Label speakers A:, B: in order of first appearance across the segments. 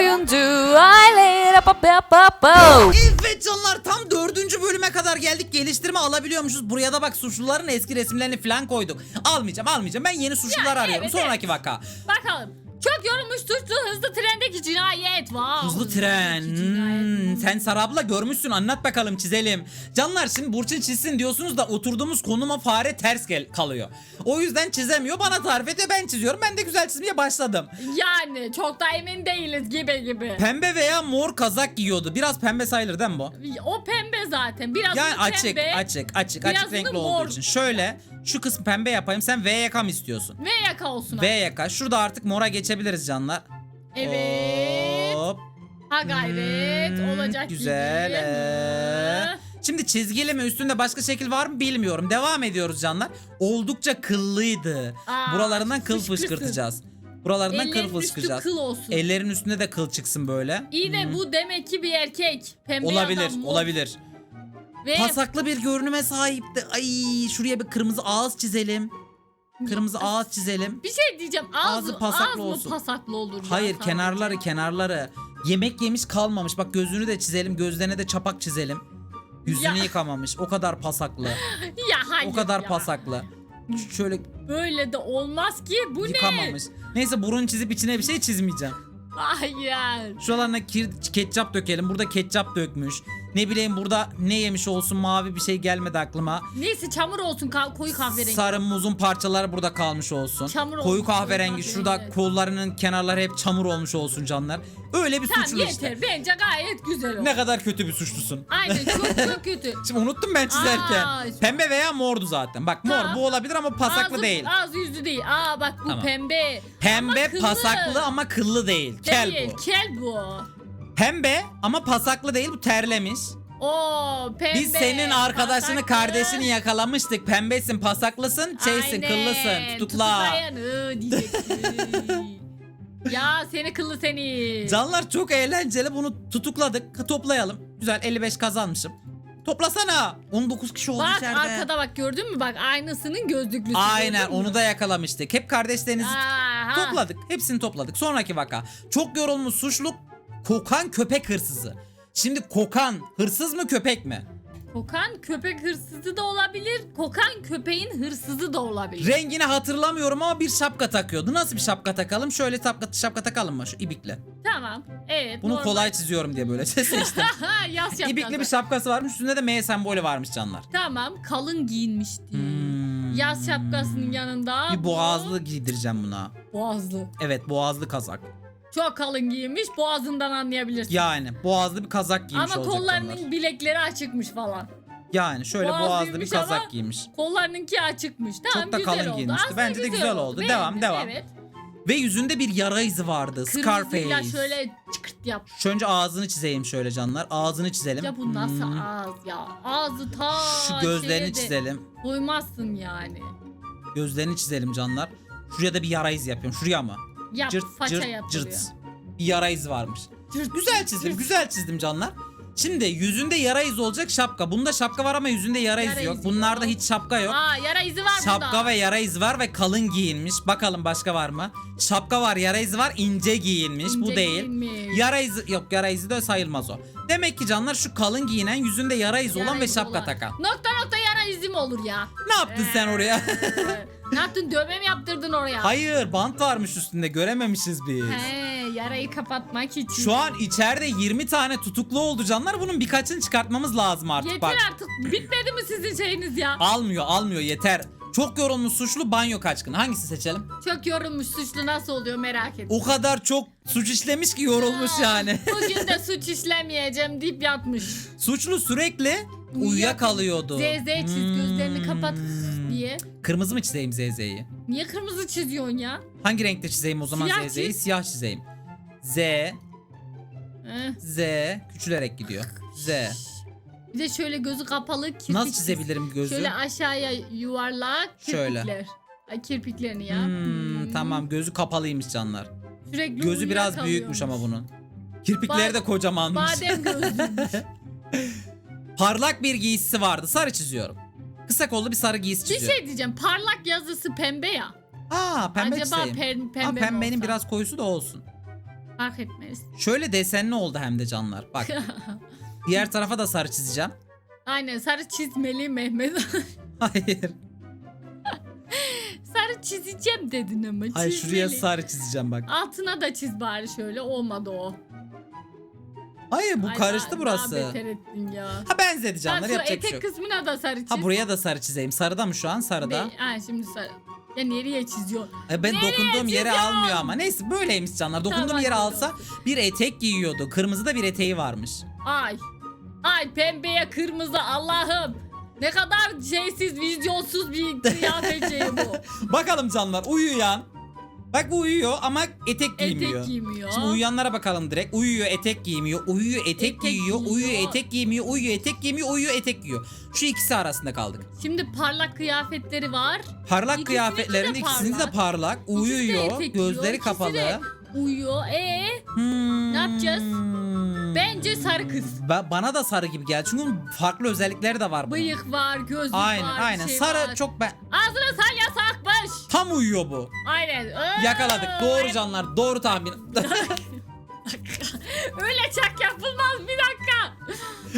A: oyuncu aile rap.
B: Evet canlar tam dördüncü bölüme kadar geldik. Geliştirme alabiliyormuşuz. Buraya da bak suçluların eski resimlerini falan koyduk. Almayacağım almayacağım. Ben yeni suçlular
C: Ya,
B: arıyorum.
C: evet,
B: Sonraki vaka.
C: Bakalım. Çok yorulmuş suçlu hızlı trendeki cinayet. Wow.
B: Hızlı tren.
C: cinayet.
B: Hmm, sen Sara abla görmüşsün anlat bakalım çizelim. Canlar şimdi Burçin çizsin diyorsunuz da oturduğumuz konuma fare ters gel kalıyor. O yüzden çizemiyor bana tarif ediyor ben çiziyorum. Ben de güzel çizmeye başladım.
C: Yani çok da emin değiliz gibi gibi.
B: Pembe veya mor kazak giyiyordu. Biraz pembe sayılır değil mi bu?
C: O pembe zaten. Biraz
B: Yani açık,
C: pembe
B: açık, açık,
C: biraz
B: açık renkli
C: mor.
B: olduğu için. Şöyle şu kısmı pembe yapayım. Sen V yaka mı istiyorsun?
C: Ve yaka olsun.
B: V yaka. Şurada artık mora geçebiliriz canlar.
C: Evet.
B: Hop.
C: Ha gayret
B: Hmm,
C: olacak
B: güzel,
C: gibi.
B: ee.
C: Hı.
B: Şimdi çizgili mi üstünde başka şekil var mı bilmiyorum. Devam ediyoruz canlar. Oldukça kıllıydı.
C: Aa,
B: Buralarından kıl
C: fışkırsın.
B: fışkırtacağız. Buralarından
C: Ellerin
B: kıl
C: üstü
B: fışkıracağız.
C: kıl olsun.
B: Ellerin üstünde de kıl çıksın böyle.
C: İyi de
B: Hmm.
C: bu demek ki bir erkek. Pembe
B: Olabilir,
C: adam, mor.
B: olabilir.
C: Ve
B: Pasaklı bir görünüme sahipti. Ay şuraya bir kırmızı ağız çizelim. Kırmızı ağız çizelim.
C: bir şey diyeceğim. Ağzı,
B: Ağzı pasaklı
C: ağız mı
B: olsun.
C: pasaklı olur? ya
B: Hayır
C: sadece?
B: kenarları kenarları. Yemek yemiş kalmamış. Bak gözünü de çizelim. Gözlerine de çapak çizelim. Yüzünü
C: Ya.
B: yıkamamış. O kadar pasaklı.
C: Ya hayır
B: o kadar
C: ya.
B: pasaklı. Ş- Şöyle
C: Böyle de olmaz ki. Bu ne?
B: yıkamamış. Neyse burun çizip içine bir şey çizmeyeceğim.
C: Hayır.
B: Şuralarına kir, ketçap dökelim. Burada ketçap dökmüş. Ne bileyim burada ne yemiş olsun mavi bir şey gelmedi aklıma.
C: Neyse çamur olsun ka- koyu kahverengi.
B: Sarı muzun parçaları burada kalmış olsun.
C: Çamur
B: koyu
C: olmuş, koyu
B: kahverengi.
C: kahverengi,
B: Şurada
C: evet.
B: kollarının kenarları hep çamur olmuş olsun canlar. Öyle bir
C: Tamam
B: suçlu
C: yeter.
B: işte.
C: Bence gayet güzel oldu.
B: Ne kadar kötü bir suçlusun.
C: Aynen çok çok kötü.
B: Şimdi unuttum ben çizerken.
C: Aa,
B: Pembe veya mordu zaten. Bak mor
C: Tamam.
B: bu olabilir ama pasaklı
C: Ağzı-
B: değil.
C: Ağzı yüzü değil. Aa bak bu
B: Tamam.
C: pembe.
B: Pembe
C: Ama kıllı.
B: pasaklı ama kıllı değil. Kel
C: Değil,
B: bu.
C: Kel bu.
B: Pembe ama pasaklı değil bu terlemiş.
C: Oo pembe.
B: Biz senin arkadaşını
C: pasaklı.
B: kardeşini yakalamıştık. Pembesin pasaklısın şeysin
C: Aynen.
B: kıllısın tutukla.
C: Tutuklayan, diyeceksin. ya seni kıllı seni.
B: Canlar çok eğlenceli bunu tutukladık toplayalım. Güzel 55 kazanmışım. Toplasana. 19 kişi oldu
C: Bak
B: içeride.
C: arkada bak gördün mü bak aynısının gözlüklüsü.
B: Aynen
C: gördün mü?
B: onu da yakalamıştık. Hep kardeşlerinizi
C: Aha.
B: Topladık. Hepsini topladık. Sonraki vaka. Çok yorulmuş suçluk kokan köpek hırsızı. Şimdi kokan hırsız mı köpek mi?
C: Kokan köpek hırsızı da olabilir. Kokan köpeğin hırsızı da olabilir.
B: Rengini hatırlamıyorum ama bir şapka takıyordu. Nasıl bir şapka takalım? Şöyle şapka, şapka takalım mı şu ibikle?
C: tamam. Evet.
B: Bunu
C: normal.
B: kolay çiziyorum diye böyle seçtim.
C: Yaz şapkası.
B: İbikli bir şapkası varmış. Üstünde de M sembolü varmış canlar.
C: Tamam kalın giyinmişti.
B: Hmm.
C: Yaz şapkasının yanında.
B: Bir
C: bu-
B: boğazlı giydireceğim buna.
C: Boğazlı.
B: Evet boğazlı kazak.
C: Çok kalın giyinmiş boğazından anlayabilirsin.
B: Yani boğazlı bir kazak giymiş
C: Ama
B: olacak
C: kollarının
B: canlar.
C: bilekleri açıkmış falan.
B: Yani şöyle boğazlı bir kazak
C: ama
B: giymiş.
C: Kollarınınki açıkmış. Tamam
B: Çok da
C: güzel
B: kalın
C: oldu.
B: giyinmişti.
C: Aslında
B: Bence de güzel oldu. Devam, devam.
C: Evet.
B: Ve yüzünde bir yara izi vardı.
C: Kırmızıyla
B: Scarface.
C: şöyle çıkırt yap.
B: Şu önce ağzını çizeyim şöyle canlar. Ağzını çizelim.
C: Ya bu nasıl
B: Hmm.
C: ağız ya? Ağzı ta
B: Şu gözlerini
C: şeye de
B: çizelim.
C: Koymazsın yani.
B: Gözlerini çizelim canlar. Şuraya da bir yara izi yapıyorum. Şuraya mı?
C: Yap
B: Cırt
C: faça
B: cırt
C: yapılıyor.
B: cırt. Bir yara izi varmış.
C: Cırt,
B: Güzel çizdim,
C: cırt.
B: güzel çizdim canlar. Şimdi yüzünde yara izi olacak şapka. Bunda şapka var ama yüzünde yara,
C: Yara
B: izi yok.
C: izi
B: Bunlarda
C: yok.
B: hiç şapka yok.
C: Aa yara izi var
B: Şapka
C: bunda.
B: ve yara izi var ve kalın giyinmiş. Bakalım başka var mı? Şapka var, yara izi var, ince giyinmiş. Bu
C: İnce
B: değil.
C: giyinmiş.
B: Yara izi yok yara izi de sayılmaz o. Demek ki canlar şu kalın giyinen yüzünde yara izi
C: Yara
B: olan ve
C: izi
B: şapka
C: olan.
B: takan.
C: Nokta nokta yara izi mi olur ya?
B: Ne yaptın sen oraya?
C: Ee, ne yaptın dövme mi yaptırdın oraya?
B: Hayır bant varmış üstünde görememişiz biz.
C: He yarayı kapatmak için.
B: Şu an içeride 20 tane tutuklu oldu canlar. Bunun birkaçını çıkartmamız lazım artık
C: Yeter
B: bak.
C: artık bitmedi mi sizin şeyiniz ya?
B: Almıyor almıyor yeter. Çok yorulmuş suçlu banyo kaçkını. Hangisi seçelim?
C: Çok yorulmuş suçlu nasıl oluyor merak ettim.
B: O kadar çok suç işlemiş ki yorulmuş yani.
C: Bugün de suç işlemeyeceğim deyip yatmış.
B: Suçlu sürekli uyuyakalıyordu.
C: ZZ çiz gözlerini kapat
B: Hmm.
C: diye.
B: Kırmızı mı çizeyim ZZ'yi?
C: Niye kırmızı çiziyorsun ya?
B: Hangi renkte çizeyim o zaman
C: Siyah
B: ZZ'yi?
C: çiz.
B: Siyah çizeyim. Z,
C: Eh.
B: Z küçülerek gidiyor. Z.
C: Bir de şöyle gözü kapalı kirpik
B: Nasıl
C: çiz.
B: çizebilirim gözü?
C: Şöyle aşağıya yuvarlak
B: Şöyle.
C: kirpikler. Ay kirpiklerini ya.
B: Hmm,
C: Hmm.
B: tamam gözü kapalıymış canlar.
C: Sürekli
B: Gözü biraz
C: uyuyakalıyormuş.
B: büyükmüş ama bunun. Kirpikleri
C: Ba-
B: de kocamanmış.
C: Badem gözlüymüş.
B: Parlak bir giysisi vardı. Sarı çiziyorum. Kısa kollu bir sarı giysi
C: bir
B: çiziyorum.
C: şey diyeceğim. Parlak yazısı pembe ya.
B: Aa pembe
C: Acaba
B: çizeyim.
C: pem- pembe mi
B: pembenin
C: olsa?
B: biraz koyusu da olsun.
C: Fark etmez.
B: Şöyle desenli oldu hem de canlar. Bak diğer tarafa da sarı çizeceğim.
C: Aynen sarı çizmeli Mehmet.
B: Hayır.
C: sarı çizeceğim dedin ama
B: Hayır şuraya
C: çizmeli.
B: sarı çizeceğim bak.
C: Altına da çiz bari şöyle olmadı o.
B: Hayır bu
C: Ay,
B: karıştı
C: daha-
B: burası.
C: Daha beter ettin ya.
B: Ha benzedi canlar
C: şu
B: yapacak şey
C: etek
B: yok.
C: kısmına da sarı çiz.
B: Ha buraya da sarı çizeyim. Sarıda mı şu an? Sarıda.
C: Ne- Ha şimdi sarı. Ya nereye çiziyor?
B: E ben
C: Nereye
B: dokunduğum yere
C: çiziyorsun?
B: almıyor ama. Neyse böyleymiş canlar. Dokunduğum
C: Tamam,
B: yere alsa
C: olsun.
B: bir etek giyiyordu. Kırmızı da bir eteği varmış.
C: Ay. Ay pembeye kırmızı Allah'ım. Ne kadar şeysiz, vizyonsuz bir kıyafet şeyi bu.
B: Bakalım canlar uyuyan. Bak bu uyuyor ama etek giymiyor.
C: Etek giymiyor.
B: Şimdi uyuyanlara bakalım direkt. Uyuyor, etek giymiyor. Uyuyor, etek,
C: Etek
B: giyiyor.
C: giyiyor.
B: Uyuyor, etek giymiyor. Uyuyor, etek giymiyor. Uyuyor, etek giyiyor. Şu ikisi arasında kaldık.
C: Şimdi parlak kıyafetleri var.
B: Parlak
C: İkisinin
B: kıyafetlerin
C: de
B: ikisinin de
C: parlak. İkisi de
B: Uyuyor,
C: giyiyor,
B: gözleri
C: ikisi
B: kapalı.
C: de Uyuyor. E
B: Hmm.
C: Ne yapacağız? Bence sarı kız.
B: Ba- bana da sarı gibi geldi. Çünkü farklı özellikleri de var bunun.
C: Bıyık var, gözlük
B: Aynen,
C: var,
B: aynen.
C: şey
B: sarı
C: var.
B: çok ben
C: Ağzına salya sakmış.
B: tam uyuyor bu.
C: Aynen. Ee,
B: Yakaladık. Doğru canlar. Doğru tahmin.
C: Öyle çak yapılmaz bir dakika.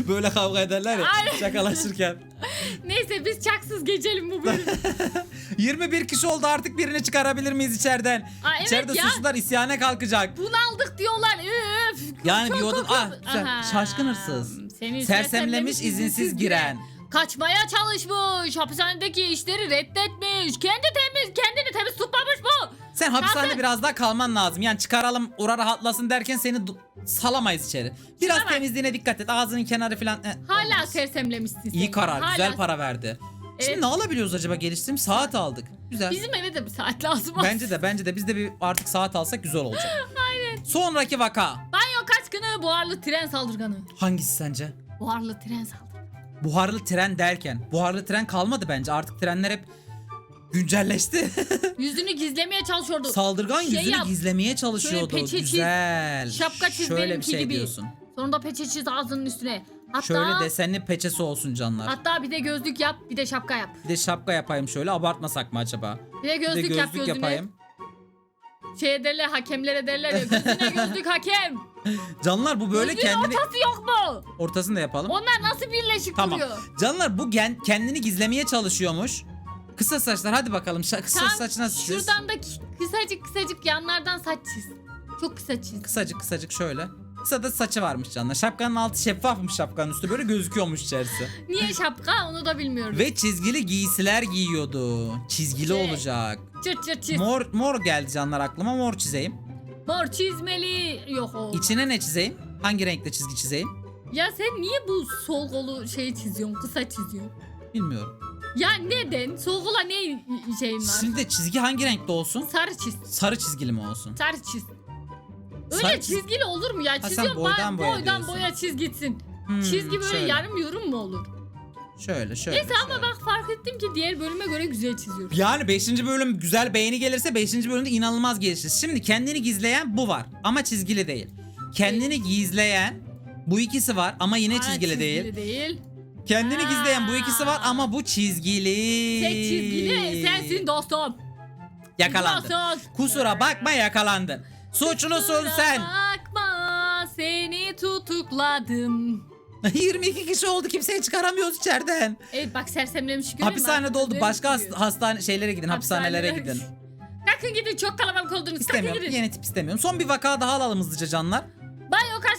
B: Böyle kavga ederler ya
C: Aynen.
B: şakalaşırken.
C: Neyse biz çaksız geçelim bu bölümü.
B: 21 kişi oldu artık birini çıkarabilir miyiz içeriden?
C: Aa, evet
B: İçeride
C: ya.
B: suçlular isyana kalkacak.
C: Bunaldık diyorlar. Üf.
B: Yani
C: Çok
B: diyordun ah
C: Aha.
B: şaşkın hırsız.
C: Seni
B: Sersemlemiş izinsiz giren.
C: Kaçmaya çalışmış. Hapishanedeki işleri reddetmiş. Kendi temiz, kendini temiz.
B: Sen hapishanede
C: Zaten-
B: biraz daha kalman lazım. Yani çıkaralım ora rahatlasın derken seni du- salamayız içeri. Biraz
C: Şuna bak.
B: temizliğine dikkat et. Ağzının kenarı falan. eh,
C: Hala
B: olmaz.
C: sersemlemişsin
B: İyi
C: sen.
B: karar.
C: Hala-
B: Güzel para verdi.
C: Evet.
B: Şimdi ne alabiliyoruz acaba geliştirim? Saat aldık. Güzel.
C: Bizim eve de bir saat lazım.
B: Bence de bence de biz de bir artık saat alsak güzel olacak. Aynen. Sonraki vaka.
C: Banyo kaçkını, buharlı tren saldırganı.
B: Hangisi sence?
C: Buharlı tren saldırganı.
B: Buharlı tren derken. Buharlı tren kalmadı bence. Artık trenler hep güncelleşti.
C: Yüzünü gizlemeye çalışıyordu.
B: Saldırgan
C: Şey
B: yüzünü
C: yap,
B: gizlemeye çalışıyordu.
C: peçe çiz,
B: Güzel.
C: şapka çiz
B: Şöyle bir
C: benimki
B: şey
C: gibi.
B: diyorsun.
C: Sonunda peçe çiz ağzının üstüne. Hatta,
B: Şöyle desenli peçesi olsun canlar.
C: hatta bir de gözlük yap, bir de şapka yap.
B: Bir de şapka yapayım şöyle abartmasak mı acaba?
C: Bir de
B: Bir de
C: gözlük,
B: gözlük
C: yap gözüne.
B: yapayım.
C: Şey derler hakemlere derler ya gözüne gözlük hakem.
B: Canlar bu böyle
C: Gözlüğün
B: kendini
C: ortası yok mu?
B: ortasını da yapalım.
C: Onlar nasıl birleşik
B: Tamam.
C: duruyor?
B: Canlar bu gen- kendini gizlemeye çalışıyormuş. Kısa saçlar hadi bakalım. Şa- kısa
C: Tam
B: saç nasıl çiz?
C: Şuradan da ki- kısacık kısacık yanlardan saç çiz. Çok kısa çiz.
B: Kısacık kısacık şöyle. Kısa da saçı varmış canlar. Şapkanın altı şeffafmış şapkanın üstü böyle gözüküyormuş içerisi.
C: Niye şapka onu da bilmiyorum.
B: Ve çizgili giysiler giyiyordu. Çizgili
C: Şey,
B: olacak.
C: Çırt çırt çiz.
B: Mor mor geldi canlar aklıma. Mor çizeyim.
C: Mor çizmeli. Yok o.
B: İçine ne çizeyim? Hangi renkte çizgi çizeyim?
C: Ya sen niye bu sol kolu şey çiziyorsun? Kısa çiziyorsun.
B: Bilmiyorum.
C: Ya neden? Sol kola ne şeyin var?
B: Şimdi de çizgi hangi renkte olsun?
C: Sarı çiz.
B: Sarı çizgili mi olsun?
C: Sarı çiz. Öyle
B: Sarı çiz-
C: çizgili olur mu ya?
B: sen
C: Çiziyorum
B: boydan
C: boydan,
B: boya
C: boydan
B: diyorsun.
C: boya çiz gitsin.
B: Hmm,
C: Çizgi böyle
B: şöyle.
C: yarım yorum mu olur?
B: Şöyle şöyle.
C: Neyse ama
B: şöyle.
C: bak fark ettim ki diğer bölüme göre güzel çiziyorum.
B: Yani 5. bölüm güzel beğeni gelirse 5. bölümde inanılmaz gelişir. Şimdi kendini gizleyen bu var ama çizgili değil. Kendini gizleyen bu ikisi var ama yine
C: Aa,
B: çizgili, değil.
C: değil.
B: Kendini gizleyen bu ikisi var ama bu çizgili.
C: Tek çizgili sensin dostum.
B: Yakalandın. Kusura bakma yakalandın. Suçlusun
C: Kusura
B: sen.
C: Bakma seni tutukladım.
B: 22 kişi oldu kimseyi çıkaramıyoruz içeriden.
C: Evet bak sersemlemiş görüyor musun?
B: Hapishanede oldu.
C: Gözlerim
B: Başka hast- hastane şeylere gidin, hapishanelere gidin.
C: Kalkın gidin çok kalabalık oldunuz.
B: İstemiyorum.
C: Kalkın gidin.
B: Yeni tip istemiyorum. Son bir vaka daha alalım hızlıca canlar.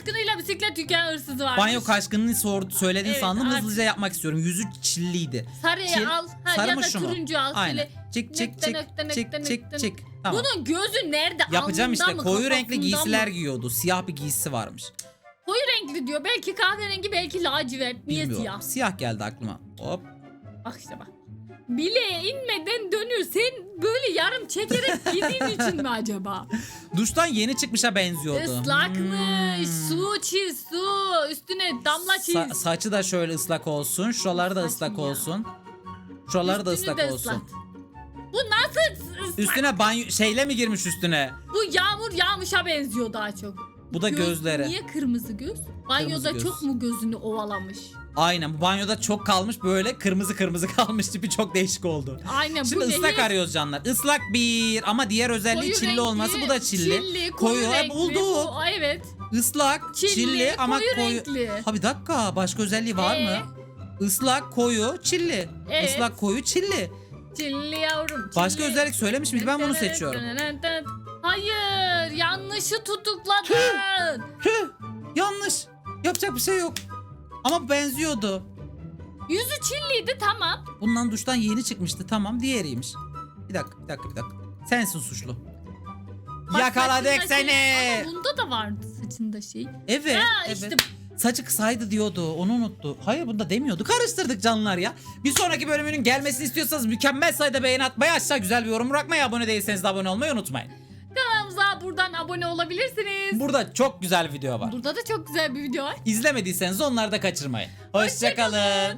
C: Banyo kaçkınıyla bisiklet dükkan hırsızı varmış.
B: Banyo kaşkınını sor, söyledin
C: Evet,
B: sandım
C: artık-
B: hızlıca yapmak istiyorum. Yüzü çilliydi.
C: Sarıyı
B: Çil-
C: al. Ha,
B: Sarı
C: ya
B: mı
C: da
B: şu mu?
C: turuncu al.
B: Aynen.
C: Şöyle
B: Çık çık
C: nokta,
B: çık
C: nokta,
B: çık
C: nokta,
B: çık
C: nokta,
B: çık. Tamam.
C: Bunun gözü nerede?
B: Yapacağım
C: Alnında
B: işte
C: mı,
B: koyu renkli
C: kafasında
B: giysiler
C: mı?
B: giyiyordu. Siyah bir giysisi varmış.
C: Koyu renkli diyor. Belki kahverengi belki lacivert. Niye
B: Bilmiyorum.
C: siyah?
B: Siyah geldi aklıma. Hop.
C: Bak işte bak. Bile inmeden dönüyor. Sen böyle yarım çekerek giydiğin için mi acaba?
B: Duştan yeni çıkmışa benziyordu.
C: Islakmış.
B: Hmm.
C: Su çiz su. Üstüne damla çiz.
B: Sa- saçı da şöyle ıslak olsun. Şuraları da
C: Saçım
B: ıslak
C: ya.
B: olsun. Şuraları da
C: Üstünü
B: ıslak
C: de
B: olsun.
C: ıslat. Bu nasıl ıslak?
B: Üstüne banyo şeyle mi girmiş üstüne?
C: Bu yağmur yağmışa benziyor daha çok.
B: Bu da
C: Göz-
B: gözleri.
C: Niye kırmızı göz? Banyoda
B: göz.
C: çok mu gözünü ovalamış?
B: Aynen bu banyoda çok kalmış böyle kırmızı kırmızı kalmış tipi çok değişik oldu.
C: Aynen
B: Şimdi
C: bu
B: ıslak
C: nehir
B: arıyoruz canlar. Islak bir ama diğer özelliği
C: koyu
B: çilli
C: renkli,
B: olması bu da çilli.
C: Çilli, koyu,
B: Koyu,
C: renkli.
B: bulduk.
C: Bu- evet.
B: Islak, çilli,
C: Çilli,
B: ama
C: koyu
B: koyu.
C: renkli.
B: Ha bir dakika başka özelliği var
C: Ee?
B: mı? Islak, koyu, çilli.
C: Evet.
B: Islak, koyu, çilli.
C: Çilli yavrum.
B: Başka
C: çilli.
B: özellik söylemiş miydi? Ben bunu seçiyorum.
C: Hayır, yanlışı tutukladın.
B: Tüh, yanlış. Yapacak bir şey yok. Ama benziyordu.
C: Yüzü çilliydi tamam.
B: Bundan duştan yeni çıkmıştı. Tamam diğeriymiş. Bir dakika, bir dakika, bir dakika. Sensin suçlu.
C: Bak,
B: Yakaladık
C: saçında
B: seni.
C: Şey, ama bunda da vardı saçında şey.
B: Evet,
C: Ha,
B: evet.
C: işte
B: Saçı kısaydı diyordu. Onu unuttu. Hayır bunda demiyordu. Karıştırdık canlılar ya. Bir sonraki bölümünün gelmesini istiyorsanız mükemmel sayıda beğeni atmayı aşağı güzel bir yorum bırakmayı abone değilseniz de abone olmayı unutmayın.
C: kanalımıza buradan abone olabilirsiniz.
B: Burada çok güzel video var.
C: Burada da çok güzel bir video var.
B: İzlemediyseniz onları da kaçırmayın. Hoşçakalın.